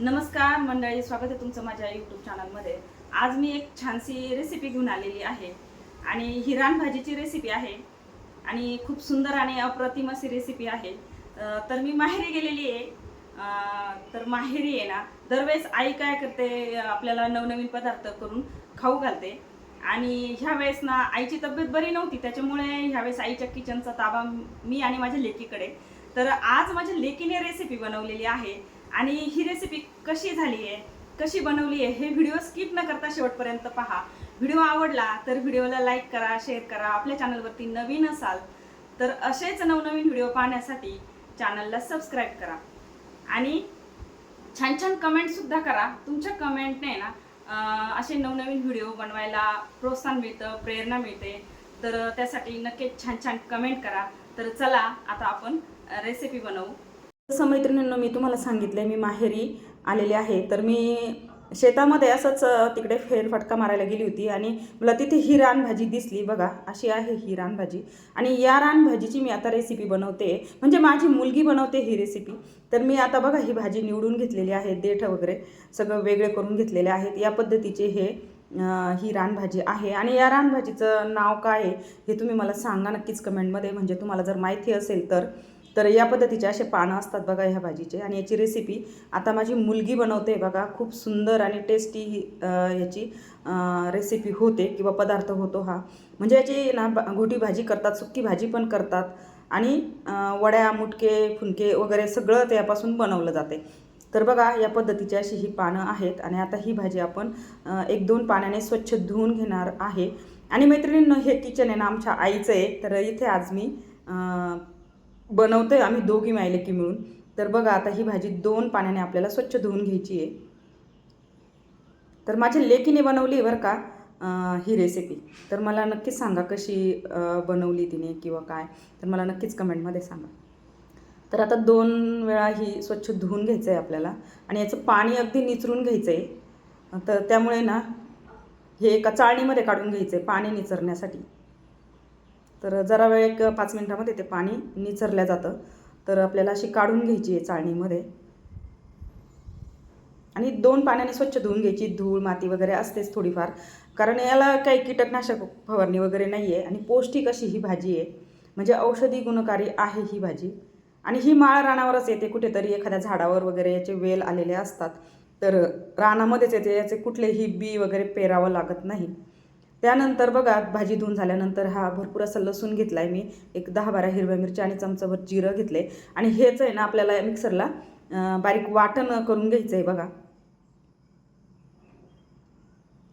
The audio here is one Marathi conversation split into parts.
नमस्कार मंडळी. स्वागत आहे तुमचं माझ्या यूट्यूब चॅनलमध्ये आज मी एक छानशी रेसिपी घेऊन आलेली आहे. आणि ही रानभाजीची रेसिपी आहे. आणि खूप सुंदर आणि अप्रतिम अशी रेसिपी आहे. तर मी माहेरी गेलेली आहे. तर माहेरी आहे ना दरवेळेस आई काय करते आपल्याला नवनवीन पदार्थ करून खाऊ घालते. आणि ह्या वेळेस ना आईची तब्येत बरी नव्हती. त्याच्यामुळे ह्यावेळेस आईच्या किचनचा ताबा मी आणि माझ्या लेकीकडे. तर आज माझ्या लेकीने रेसिपी बनवलेली आहे. आणि ही रेसिपी कशी झाली आहे? कशी बनवली आहे? हे व्हिडिओ स्किप न करता शेवटपर्यंत पहा. व्हिडिओ आवडला तर व्हिडिओला लाईक करा शेअर करा. आपल्या चॅनलवरती नवीन असाल तर असेच नवनवीन व्हिडिओ पाहण्यासाठी चॅनलला सबस्क्राईब करा. आणि छान छान कमेंटसुद्धा करा. तुमच्या कमेंटने ना असे नवनवीन व्हिडिओ बनवायला प्रोत्साहन मिळतं प्रेरणा मिळते. तर त्यासाठी नक्कीच छान छान कमेंट करा. तर चला आता आपण रेसिपी बनवू. जसं मैत्रिणींनं मी तुम्हाला सांगितलं मी माहेरी आलेले आहे. तर मी शेतामध्ये असंच तिकडे फेरफटका मारायला गेली होती आणि मला तिथे ही रानभाजी दिसली. बघा अशी आहे ही रानभाजी. आणि या रानभाजीची मी आता रेसिपी बनवते. म्हणजे माझी मुलगी बनवते ही रेसिपी तर मी आता बघा ही भाजी निवडून घेतलेली आहे देठ वगैरे सगळं वेगळे करून घेतलेले आहेत. या पद्धतीचे हे ही रानभाजी आहे. आणि या रानभाजीचं नाव काय आहे हे तुम्ही मला सांगा नक्कीच कमेंटमध्ये. म्हणजे तुम्हाला जर माहिती असेल तर. तर या पद्धतीचे असे पानं असतात बघा ह्या भाजीचे. आणि याची रेसिपी आता माझी मुलगी बनवते बघा खूप सुंदर आणि टेस्टी याची रेसिपी होते किंवा पदार्थ होतो हा. म्हणजे याची ना घोटी भाजी करतात सुक्की भाजी पण करतात आणि वड्या मुटके फुनके वगैरे सगळं त्यापासून बनवलं जाते. तर बघा या पद्धतीची अशी ही पानं आहेत आणि आता ही भाजी आपण एक दोन पाण्याने स्वच्छ धुवून घेणार आहे. आणि मैत्रिणींनो हे किचन आहे ना आमच्या आईचं आहे. तर इथे आज मी बनवतो आहे आम्ही दोघी मायले की मिळून. तर बघा आता ही भाजी दोन पाण्याने आपल्याला स्वच्छ धुवून घ्यायची आहे. तर माझ्या लेकीने बनवली बरं का ही रेसिपी तर मला नक्कीच सांगा कशी बनवली तिने किंवा काय. तर मला नक्कीच कमेंटमध्ये सांगा. तर आता दोन वेळा ही स्वच्छ धुवून घ्यायचं आहे आपल्याला. आणि याचं पाणी अगदी निचरून घ्यायचं आहे तर त्यामुळे ना हे एका चाळणीमध्ये काढून घ्यायचं आहे पाणी निचरण्यासाठी. तर जरा वेळ एक पाच मिनटामध्ये ते पाणी निचरल्या जातं. तर आपल्याला अशी काढून घ्यायची आहे चाळणीमध्ये. आणि दोन पाण्याने स्वच्छ धुवून घ्यायची धूळ माती वगैरे असतेच थोडीफार. कारण याला काही कीटकनाशक फवारणी वगैरे नाही आहे आणि पौष्टिक अशी ही भाजी आहे. म्हणजे औषधी गुणकारी आहे ही भाजी. आणि ही माळ रानावरच येते कुठेतरी एखाद्या झाडावर वगैरे याचे वेल आलेले असतात. तर रानामध्येच येते याचे कुठलेही बी वगैरे पेरावं लागत नाही. त्यानंतर बघा भाजी धुवून झाल्यानंतर हा भरपूर असा लसूण घेतला आहे मी. एक दहा बारा हिरव्या मिरच्या आणि चमचाभर जिरं घेतले आणि हेच आहे ना आपल्याला मिक्सरला बारीक वाटण करून घ्यायचं आहे बघा.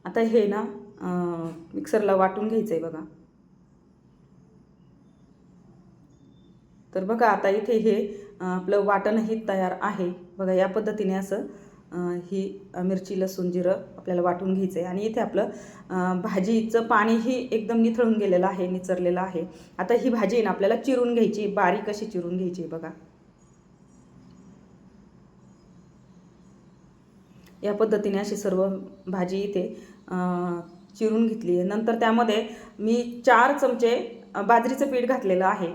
आता हे ना मिक्सरला वाटून घ्यायचं आहे बघा. तर बघा आता इथे हे आपलं वाटणही तयार आहे. बघा या पद्धतीने असं ही मिरची लसूण जिरं आपल्याला वाटून घ्यायचं आहे आणि इथे आपलं भाजीचं पाणीही एकदम निथळून गेलेलं आहे निचरलेलं आहे. आता ही भाजी ना आपल्याला चिरून घ्यायची बारीक अशी चिरून घ्यायची आहे बघा. या पद्धतीने अशी सर्व भाजी इथे चिरून घेतली आहे. नंतर त्यामध्ये मी चार चमचे बाजरीचं पीठ घातलेलं आहे.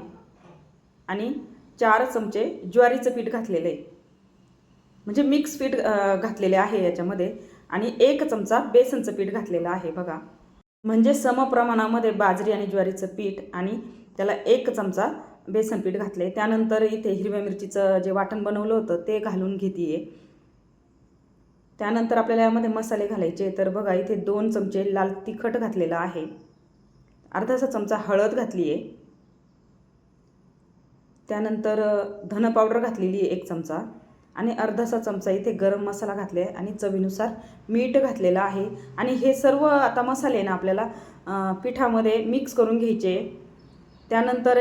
आणि चार चमचे ज्वारीचं पीठ घातलेलं आहे. म्हणजे मिक्स पीठ घातलेले आहे याच्यामध्ये आणि एक चमचा बेसनचं पीठ घातलेलं आहे बघा. म्हणजे समप्रमाणामध्ये बाजरी आणि ज्वारीचं पीठ आणि त्याला एक चमचा बेसन पीठ घातले. त्यानंतर इथे हिरव्या मिरचीचं जे वाटण बनवलं होतं ते घालून घेते त्यानंतर आपल्याला यामध्ये मसाले घालायचे तर बघा इथे दोन चमचे लाल तिखट घातलेलं आहे. अर्धासा चमचा हळद घातली आहे त्यानंतर धन पावडर घातलेली आहे एक चमचा. आणि अर्धासा चमचा इथे गरम मसाला घातले आहे आणि चवीनुसार मीठ घातलेलं आहे. आणि हे सर्व आता मसाले ना आपल्याला पिठामध्ये मिक्स करून घ्यायचे. त्यानंतर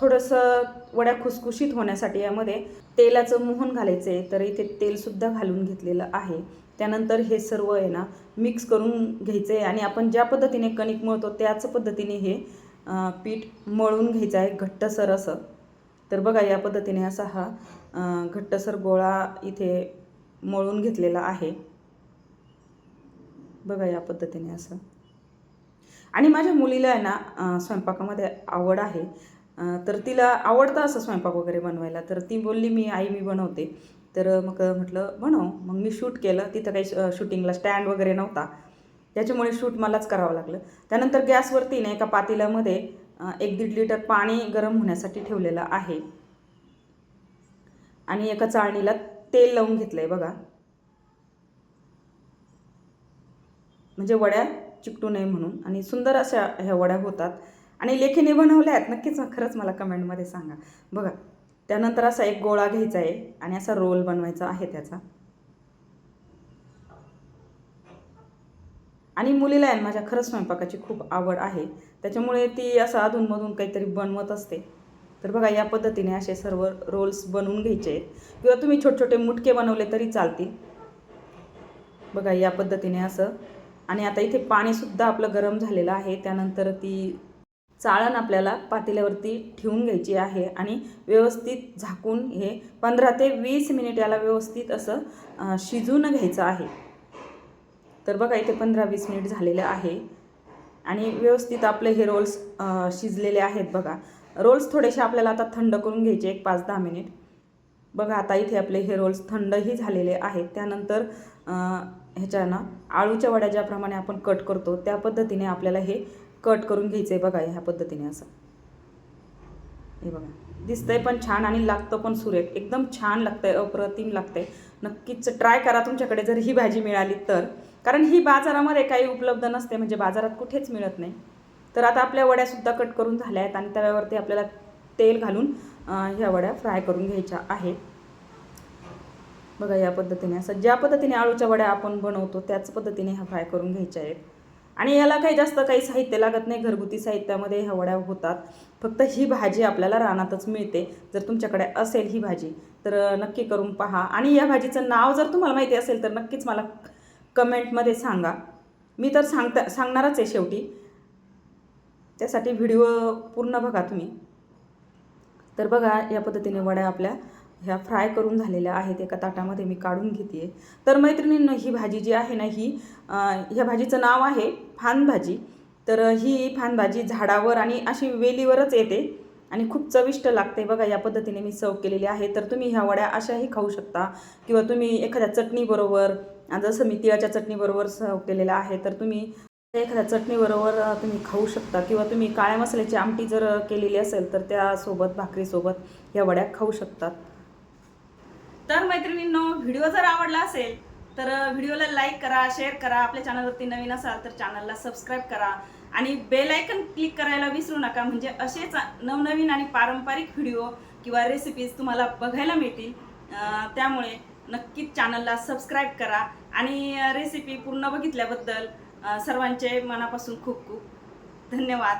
थोडंसं वड्या खुसखुशीत होण्यासाठी यामध्ये तेलाचं मोहन घालायचं आहे. तर इथे तेलसुद्धा घालून घेतलेलं आहे. त्यानंतर हे सर्व आहे ना मिक्स करून घ्यायचं आहे. आणि आपण ज्या पद्धतीने कणिक मळतो त्याच पद्धतीने हे पीठ मळून घ्यायचं आहे. घट्टसर असं. तर बघा या पद्धतीने असा हा घट्टसर गोळा इथे मळून घेतलेला आहे. बघा या पद्धतीने असं. आणि माझ्या मुलीला आहे ना स्वयंपाकामध्ये आवड आहे. तर तिला आवडतं असं स्वयंपाक वगैरे बनवायला. तर ती बोलली मी आई मी बनवते. तर मग म्हटलं बनव. मग मी शूट केलं. तिथं काही शूटिंगला स्टँड वगैरे नव्हता. त्याच्यामुळे शूट मलाच करावं लागलं. त्यानंतर गॅसवरती ना एका पातेल्यामध्ये एक दीड लिटर पाणी गरम होण्यासाठी ठेवलेलं आहे. आणि एका चाळणीला तेल लावून घेतलं आहे बघा. म्हणजे वड्या चिकटू नये म्हणून. आणि सुंदर अशा ह्या वड्या होतात. आणि लेखीने बनवल्या आहेत नक्कीच खरंच मला कमेंटमध्ये सांगा. बघा त्यानंतर असा एक गोळा घ्यायचा आहे आणि असा रोल बनवायचा आहे त्याचा. आणि मुलीला आहे माझ्या खरंच स्वयंपाकाची खूप आवड आहे. त्याच्यामुळे ती असं अधूनमधून काहीतरी बनवत असते. तर बघा या पद्धतीने असे सर्व रोल्स बनवून घ्यायचे आहेत. किंवा तुम्ही छोटे छोटे मुटके बनवले तरी चालतील. बघा या पद्धतीने असं. आणि आता इथे पाणीसुद्धा आपलं गरम झालेलं आहे. त्यानंतर ती चाळण आपल्याला पातेल्यावरती ठेवून घ्यायची आहे. आणि व्यवस्थित झाकून हे पंधरा ते वीस मिनिट याला व्यवस्थित असं शिजून घ्यायचं आहे. तर बघा इथे पंधरा वीस मिनिट झालेलं आहे. आणि व्यवस्थित आपले हे रोल्स शिजलेले आहेत बघा. रोल्स थोडेसे आपल्याला आता थंड करून घ्यायचे एक पाच दहा मिनिट. बघा आता इथे आपले हे रोल्स थंडही झालेले आहेत. त्यानंतर ह्याच्यानं आळूच्या वड्या ज्याप्रमाणे आपण कट करतो त्या पद्धतीने आपल्याला हे कट करून घ्यायचं आहे बघा ह्या पद्धतीने असं. हे बघा. दिसतंय पण छान आणि लागतं पण सुरेख. एकदम छान लागतंय अप्रतिम लागतंय. नक्कीच ट्राय करा तुमच्याकडे जर ही भाजी मिळाली तर. कारण ही बाजारामध्ये काही उपलब्ध नसते म्हणजे बाजारात कुठेच मिळत नाही. तर आता आपल्या वड्यासुद्धा कट करून झाल्या आहेत आणि तव्यावरती आपल्याला तेल घालून ह्या वड्या फ्राय करून घ्यायच्या आहेत. बघा या पद्धतीने. असं ज्या पद्धतीने आळूच्या वड्या आपण बनवतो त्याच पद्धतीने ह्या फ्राय करून घ्यायच्या आहेत. आणि याला काही जास्त काही साहित्य लागत नाही. घरगुती साहित्यामध्ये ह्या वड्या होतात. फक्त ही भाजी आपल्याला रानातच मिळते. जर तुमच्याकडे असेल ही भाजी तर नक्की करून पहा. आणि या भाजीचं नाव जर तुम्हाला माहिती असेल तर नक्कीच मला कमेंटमध्ये सांगा. मी तर सांगता सांगणारच आहे शेवटी. त्यासाठी व्हिडिओ पूर्ण बघा तुम्ही. तर बघा या पद्धतीने वड्या आपल्या ह्या फ्राय करून झालेल्या आहेत. एका ताटामध्ये मी काढून घेते तर मैत्रिणींनो ही भाजी जी आहे ना ही ह्या भाजीचं नाव आहे फान भाजी तर ही फान भाजी झाडावर आणि अशी वेलीवरच येते आणि खूप चविष्ट लागते. बघा या पद्धतीने मी सर्व केलेली आहे. तर तुम्ही ह्या वड्या अशाही खाऊ शकता किंवा तुम्ही एखाद्या चटणीबरोबर जसं मी तिळाच्या चटणीबरोबर सर्व केलेलं आहे तर तुम्ही एखाद्या चटणीबरोबर तुम्ही खाऊ शकता किंवा तुम्ही काळ्या मसाल्याची आमटी जर केलेली असेल तर त्यासोबत भाकरीसोबत या वड्या खाऊ शकतात. तर मैत्रिणींनो व्हिडिओ जर आवडला असेल तर व्हिडिओला लाईक करा शेअर करा. आपल्या चॅनलवरती नवीन असाल तर चॅनलला सबस्क्राईब करा. आणि बेल आयकन क्लिक करायला विसरू नका. म्हणजे असेच नवनवीन आणि पारंपरिक व्हिडिओ किंवा रेसिपीज तुम्हाला बघायला मिळतील. त्यामुळे नक्कीच चॅनलला सबस्क्राईब करा. आणि रेसिपी पूर्ण बघितल्याबद्दल सर्वांचे मनापासून खूप खूप धन्यवाद.